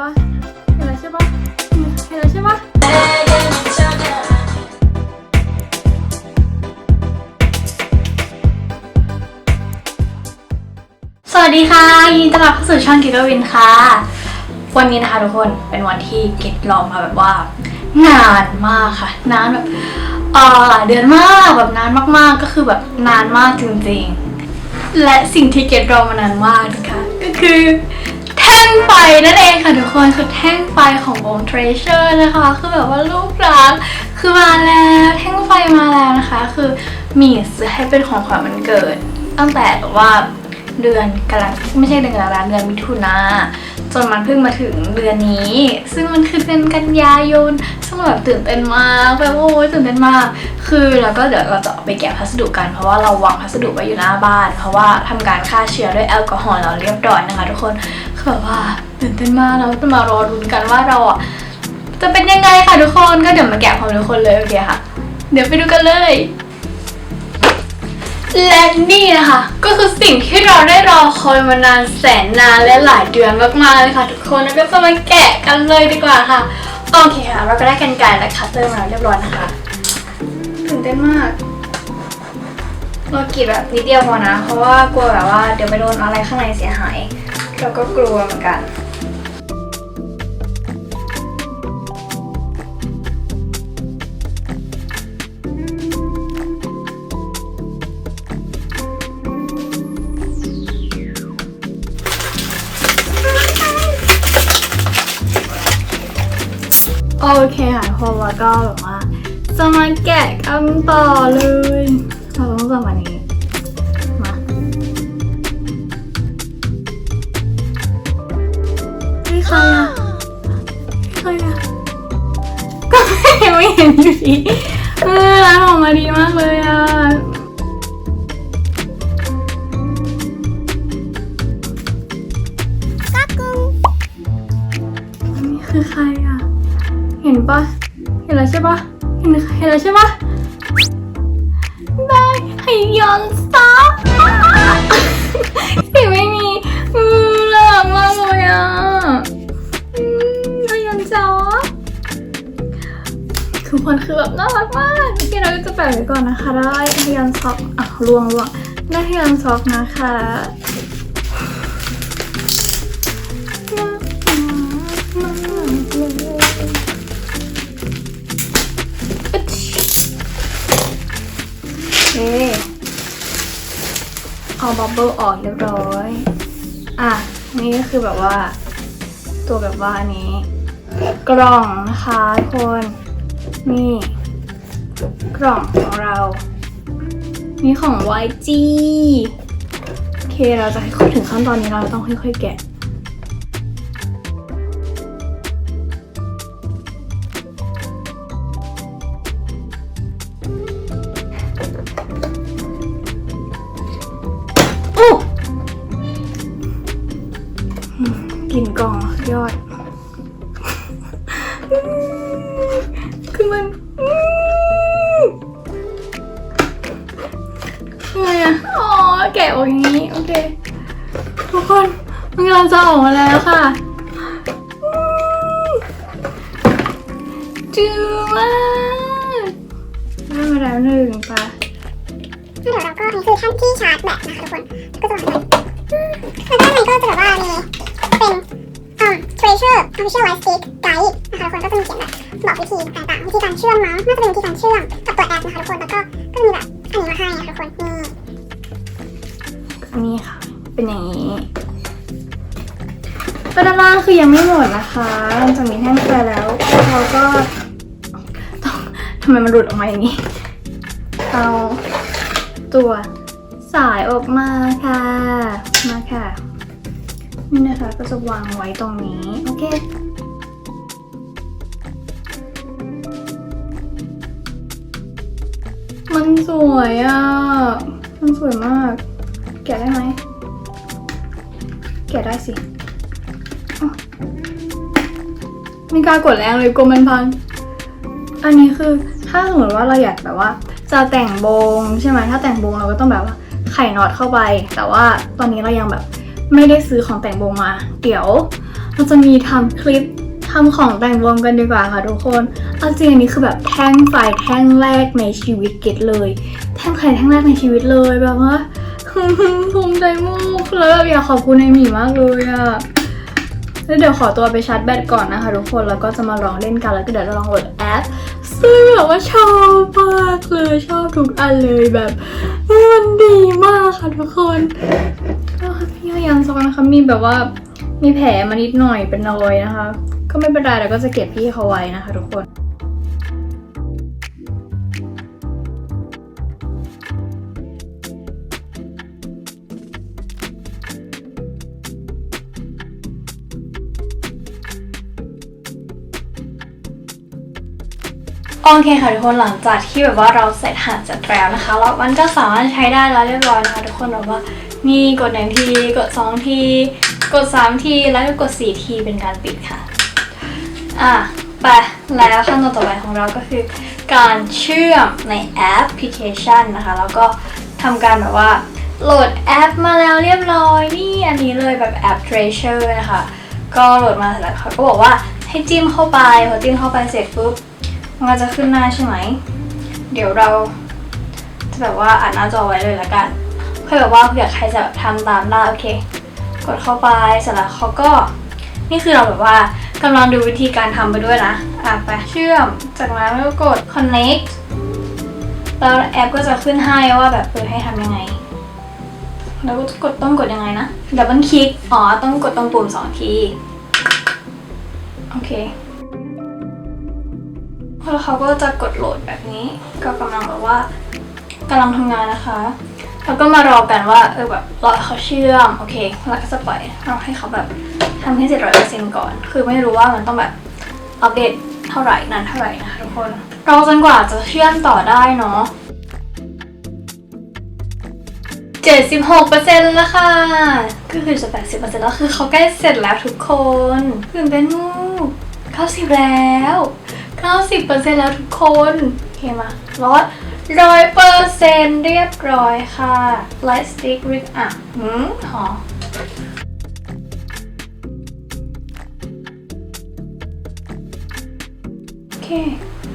ปะเห็นแล้วใช่ปะเห็นแล้วใช่ปะสวัสดีค่ะ ยินดีต้อนรับเข้าสู่ช่องกิกวินค่ะ วันนี้นะคะทุกคนเป็นวันที่เกดรอมาแบบว่า นานมากค่ะ นานแบบเออหลายเดือนมากแบบนานมากๆก็คือแบบนานมากจริงๆ และสิ่งที่เกดรอมานานมากนะคะก็คือ ท่งไฟนั่นเองค่ะทุกคนคือแท่งไฟของวง Treasure นะคะ คือแบบว่าลูกรักคือมาแล้วแท่งไฟมาแล้วนะคะ คือมีซื้อให้เป็นของขวัญวันเกิด ตั้งแต่แบบว่าเดือนกรกฎาไม่ใช่เดือนกรกฎาเดือนมิถุนาจนมันเพิ่งมาถึงเดือนนี้ ซึ่งมันคือเดือนกันยายนซึ่งแบบตื่นเต้นมากแบบโอ้ยตื่นเต้นมาก คือแล้วก็เดี๋ยวเราจะไปแกะพัสดุกันเพราะว่าเราวางพัสดุไว้อยู่หน้าบ้าน เพราะว่าทำการฆ่าเชื้อด้วยแอลกอฮอล์แล้วเรียบร้อยนะคะ ทุกคน คือว่าตื่นเต้นมากเราจะมารอรุ้นกันว่าเราอะจะเป็นยังไงค่ะทุกคนก็เดี๋ยวมาแกะพร้อมทุกคนเลยโอเคค่ะ เดี๋ยวไปดูกันเลยและนี่นะคะ ก็คือสิ่งที่เราได้รอคอยมานานแสนนานและหลายเดือนมากๆเลยค่ะ ทุกคนแล้วก็จะมาแกะกันเลยดีกว่าค่ะโอเคค่ะเราก็ได้กันไกรและคัตเตอร์มาแล้วเรียบร้อยนะคะตื่นเต้นมากเรากรีดแบบนิดเดียวพอนะ เพราะว่ากลัวแบบว่าเดี๋ยวไปโดนอะไรข้างในเสียหาย เราก็กลัวเหมือนกัน โอเคค่ะทุกคนแล้วก็แบบว่าจะมาแกะกันต่อเลยเราต้องทำอันนี้ ครอะใครอะก็ไม่เห็นอยู่ดีเออร้านออกมาดีมากเลยอะอันนี้คือใครอะเห็นปะเห็นแล้วใช่ปะเห็นเห็นแล้วใช่ปะได้ให้ยอนซับสิไม่มีอืมน่ารักมากเลยอะ ทุกคนคือแบบน่ารักมากโอเคเราก็จะแปะไว้ก่อนนะคะได้ให้ยอนซับอะลวงลวงได้ให้ยอนซับนะคะน่ารักมากเลยโอเคเอาบับเบิลออกเรียบร้อย อะ นี่ก็คือแบบว่า ตัวแบบว่าอันนี้ กล่องนะคะทุกคน นี่กล่องของเรา นี่ของ YG โอเคเราจะให้ถึงขั้นตอนนี้เราต้องค่อยๆแกะอู้อืมกลิ่นกล่องยอด จืดมาได้มาแล้วหนึ่งปะเดี๋ยวเราก็นี่คือท่นที่ชาร์จแบตนะคะทุกคนก็จะวางไว้แล้วด้านในก็จะแบบว่ามีเป็นอ่า treasure official light stick guide นะคะทุกคนก็จะมีเขียนแบบบอกวิธีต่างๆวิธีการเชื่อมมั้งน่าจะเป็นวิธีการเชื่อมกับตัวแอปนะคะทุกคนแล้วก็ก็จะมีแบบอันนี้มาให้นะคะทุกคนนี่นี่ค่ะ เป็นอย่างนี้ก็ด้านล่างคือยังไม่หมดนะคะหลังจากมีแท่งไฟแล้วเราก็ ไมมันหลุดออกมาอย่างนี้ เอาตัวสายออกมาค่ะ มาค่ะ นี่นะคะก็จะวางไว้ตรงนี้ โอเคมันสวยอะ มันสวยมาก แกะได้ไหม แกะได้สิไม่กล้ากดแรงเลยกลัวมันพัง อันนี้คือ ถ้าสมมติว่าเราอยากแบบว่า จะแต่งโบงใช่ไหมถ้าแต่งโบงเราก็ต้องแบบว่าไข่น็อตเข้าไป แต่ว่าตอนนี้เรายังแบบไม่ได้ซื้อของแต่งบงมา เดี๋ยวเราจะมีทำคลิปทำของแต่งวงกันดีกว่าค่ะทุกคนเอาจริงอันนี้คือแบบแท่งไฟแท่งแรกในชีวิตเกดเลย แท่งไฟแท่งแรกในชีวิตเลยแบบว่าภูมิใจมากแล้วแบบอยากขอบคุณไอหมีมากเลยอะแล้วเดี๋ยวขอตัวไปชาร์จแบตก่อนนะคะทุกคนแล้วก็จะมาลองเล่นกันแล้วก็เดี๋ยวจะลองโหลดแอป ซึ่งแบบว่าชอบมากเลยชอบทุกอันเลยแบบมันดีมากค่ะทุกคนก็พี่พยายามสักนะคะมีแบบว่ามีแผลมานิดหน่อยเป็นรอยนะคะ ก็ไม่เป็นไรแล้วก็จะเก็บพี่เขาไว้นะคะ ทุกคน โอเคค่ะทุกคนหลังจากที่แบบว่าเราเสร็จหาจัดแล้วนะคะแล้วมันก็สามารถใช้ได้แล้วเรียบร้อยนะคะทุกคนแบบว่านี่กดหนึ่งทีกดสองทีกดสามทีแล้วก็กดสี่ทีเป็นการปิดค่ะอะไปแล้วขั้นตอนต่อไปของเราก็คือ การเชื่อมในแอปพลิเคชันนะคะ แล้วก็ทำการแบบว่าโหลดแอปมาแล้วเรียบร้อยนี่อันนี้เลยแบบแอป Treasure นะคะ ก็โหลดมาเสร็จแล้วเขาก็บอกว่าให้จิ้มเข้าไปพอจิ้มเข้าไปเสร็จปุ๊บ มันจะขึ้นหน้าใช่ไหม เดี๋ยวเราจะแบบว่าอ่านหน้าจอไว้เลยละกันเพื่อแบบว่าเผื่อใครจะแบบทำตามได้โอเค กดเข้าไปเสร็จแล้วเขาก็ นี่คือเราแบบว่ากำลังดูวิธีการทำไปด้วยนะ อะไปเชื่อม จากนั้นก็กด connect แล้วแอปก็จะขึ้นให้ว่าแบบเออให้ทำยังไง แล้วก็กดต้องกดยังไงนะดับเบิลคลิก อ๋อ ต้องกดตรงปุ่มสองที โอเค แล้วเขาก็จะกดโหลดแบบนี้ ก็กำลังแบบว่ากำลังทำงานนะคะ แล้วก็มารอกันว่าเออแบบรอให้เขาเชื่อมโอเคแล้วก็จะปล่อยเราให้เขาแบบทำให้เสร็จร้อยเปอร์เซ็นต์ก่อน คือไม่รู้ว่ามันต้องแบบอัปเดตเท่าไหร่นานเท่าไหร่นะคะทุกคนรอจนกว่าจะเชื่อมต่อได้เนาะเจ็ดสิบหกเปอร์เซ็นต์แล้วค่ะ ก็คือจะแปดสิบเปอร์เซ็นต์แล้วคือเขาใกล้เสร็จแล้วทุกคนตื่นเต้นมากเก้าสิบแล้ว 90%แล้วทุกคนโอเคมาร้อยร้อยเปอร์เซ็นต์เรียบร้อยค่ะ Light stick rig อะหืมหอโอเค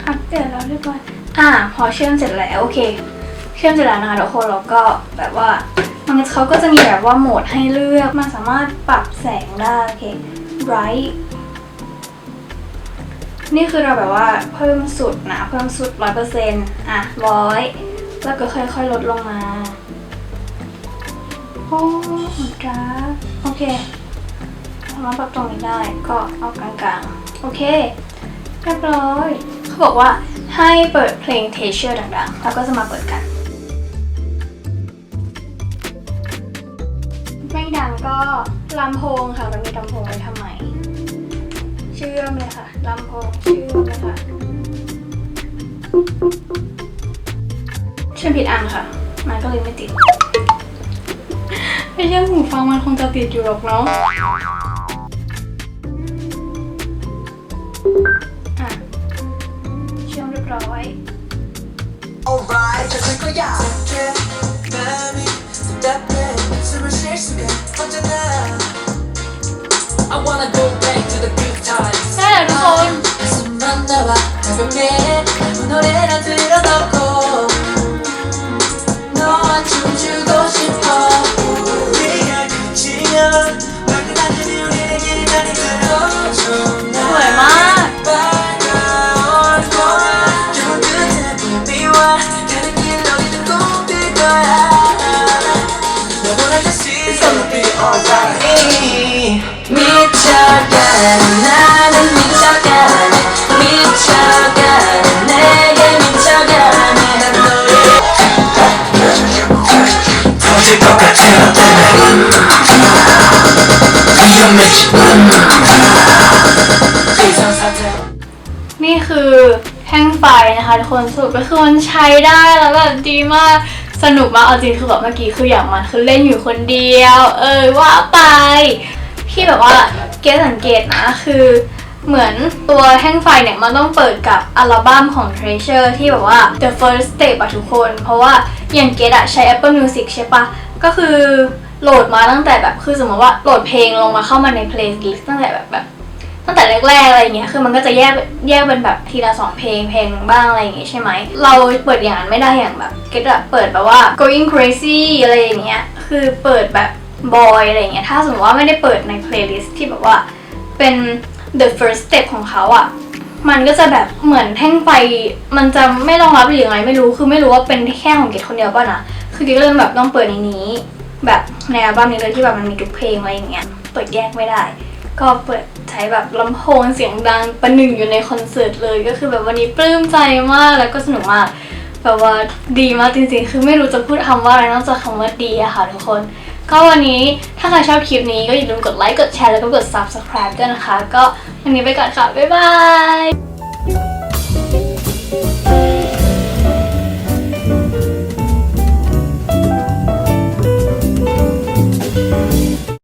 คัดเสร็จแล้วเรียบร้อย อะ พอเชื่อมเสร็จแล้ว โอเค เชื่อมเสร็จแล้วนะคะทุกคนแล้วก็แบบว่า มันเขาก็จะมีแบบว่าโหมดให้เลือก มันสามารถปรับแสงได้ โอเค bright นี่คือเราแบบว่าเพิ่มสุดนะเพิ่มสุดร้อยเปอร์เซ็นต์อะร้อยแล้วก็ค่อยๆลดลงมาโอ้จ้าโอเคสามารถปรับตรงนี้ได้ก็เอากลางๆ โอเคเรียบร้อยเขาบอกว่าให้เปิดเพลงเทเชอร์ดังๆแล้วก็จะมาเปิดกัน ไม่ดังก็ลำโพงค่ะมันมีลำโพงไว้ทำไม เชื่อมเลยค่ะลำคอเชื่อมเลยค่ะเชื่อมผิดอันค่ะ มันก็เลยไม่ติดไม่ใช่หูฟังมันคงจะติดอยู่หรอกเนาะเชื่อมเรียบร้อย Alright จะคุยก็ยาก 항상 뒤에 가쁜 들어놓고 너와 춤추고 싶어. 우리가 그치면 화끈하는 우리를 기다리고 좀 나를 빨간 거야. 겨울 끝에 봄비와 가는 길로 이제 꿈필 거야. 너보다 다시 It's gonna be 미쳐가는 날. นี่คือแท่งไฟนะคะทุกคนสรุปก็คือมันใช้ได้แล้วแบบดีมากสนุกมากเอาจริงคือแบบเมื่อกี้คืออย่างมันคือเล่นอยู่คนเดียว เออว่าไปพี่แบบว่าเกสสังเกตนะคือเหมือนตัวแท่งไฟเนี่ยมันต้องเปิดกับอัลบั้มของ Treasure ที่แบบว่า The First Step อะทุกคน เพราะว่าอย่างเกดอะใช้ Apple Music ใช่ปะ ก็คือโหลดมาตั้งแต่แบบคือสมมติว่าโหลดเพลงลงมาเข้ามาในเพลย์ลิสต์ตั้งแต่แบบแบบตั้งแต่แรกๆอะไรเงี้ย คือมันก็จะแยกแยกเป็นแบบทีละสองเพลงเพลงบ้างอะไรอย่างเงี้ยใช่ไหม เราเปิดอย่างนั้นไม่ได้อย่างแบบเกดอะเปิดแบบว่า going crazy อะไรอย่างเงี้ย คือเปิดแบบ boy อะไรเงี้ย ถ้าสมมติว่าไม่ได้เปิดใน playlist ที่แบบว่าเป็น the first step ของเขาอะมันก็จะแบบเหมือนแท่งไฟ มันจะไม่รองรับหรือยังไงไม่รู้ คือไม่รู้ว่าเป็นแค่ของเกดคนเดียวป่ะนะ คือเกดก็เลยแบบต้องเปิดในนี้ แบบในอัลบั้มนี้เลยที่แบบมันมีทุกเพลงอะไรอย่างเงี้ยเปิดแยกไม่ได้ ก็เปิดใช้แบบลำโพงเสียงดังประหนึ่งอยู่ในคอนเสิร์ตเลยก็คือแบบวันนี้ปลื้มใจมากแล้วก็สนุกมากแบบว่าดีมากจริงๆ คือไม่รู้จะพูดคำว่าอะไรนอกจากคำว่าดีอะค่ะทุกคน ก็วันนี้ถ้าใครชอบคลิปนี้ก็อย่าลืมกดไลค์ กดแชร์ แล้วก็กด subscribe ด้วยนะคะ ก็วันนี้ไปก่อนค่ะ บ๊ายบาย